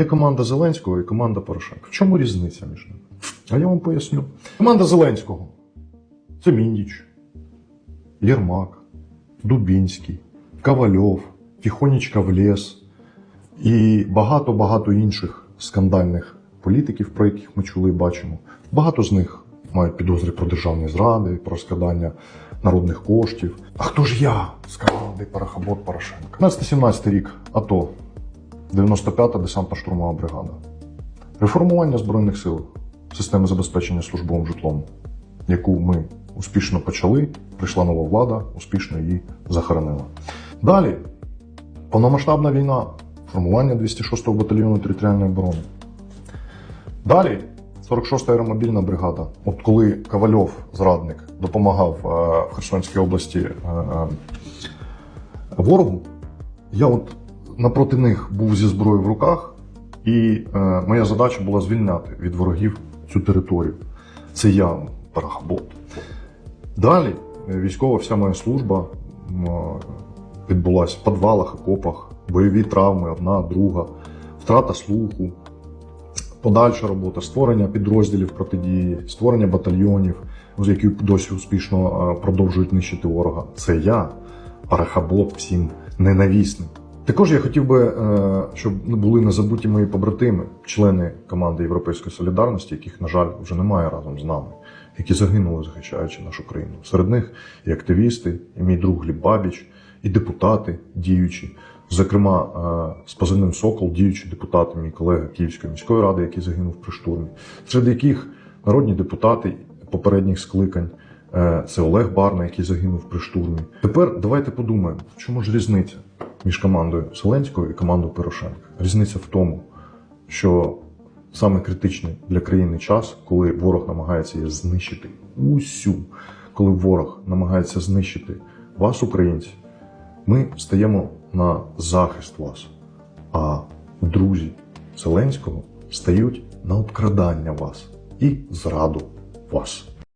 Є команда Зеленського і команда Порошенка. В чому різниця між ними? А я вам поясню. Команда Зеленського це Міндіч, Єрмак, Дубінський, Ковальов, Тихонечка в ліс і багато-багато інших скандальних політиків, про яких ми чули і бачимо. Багато з них мають підозри про державні зради, про складання народних коштів. А хто ж я? з команди Парахабот Порошенка. 15-17 рік АТО, 95-та десантна штурмова бригада. Реформування Збройних сил, системи забезпечення службовим житлом, яку ми успішно почали, прийшла нова влада, успішно її захоронила. Далі повномасштабна війна, формування 206-го батальйону територіальної оборони. Далі 46-та аеромобільна бригада. От коли Ковальов, зрадник, допомагав е, в Херсонській області е, е, ворогу, я от напроти них був зі зброєю в руках, і е, моя задача була звільняти від ворогів цю територію. Це я, парахабот. Далі е, військова вся моя служба відбулася в підвалах, окопах, бойові травми, одна, друга, втрата слуху, подальша робота, створення підрозділів протидії, створення батальйонів, які досі успішно е, продовжують нищити ворога. Це я, парахабот всім ненавісним. Також я хотів би, е, щоб були не забуті мої побратими, члени команди Європейської солідарності, яких, на жаль, вже немає разом з нами, які загинули, захищаючи нашу країну. Серед них і активісти, і мій друг Гліб Бабіч, і депутати діючі. Зокрема, е, з позивним Сокол, діючі депутати, мій колега Київської міської ради, який загинув при штурмі, серед яких народні депутати попередніх скликань. Е, Це Олег Барна, який загинув при штурмі. Тепер давайте подумаємо, в чому ж різниця між командою Зеленського і командою Порошенка. Різниця в тому, що саме критичний для країни час, коли ворог намагається її знищити усю, коли ворог намагається знищити вас, українці, ми стаємо на захист вас. А друзі Зеленського стають на обкрадання вас і зраду вас.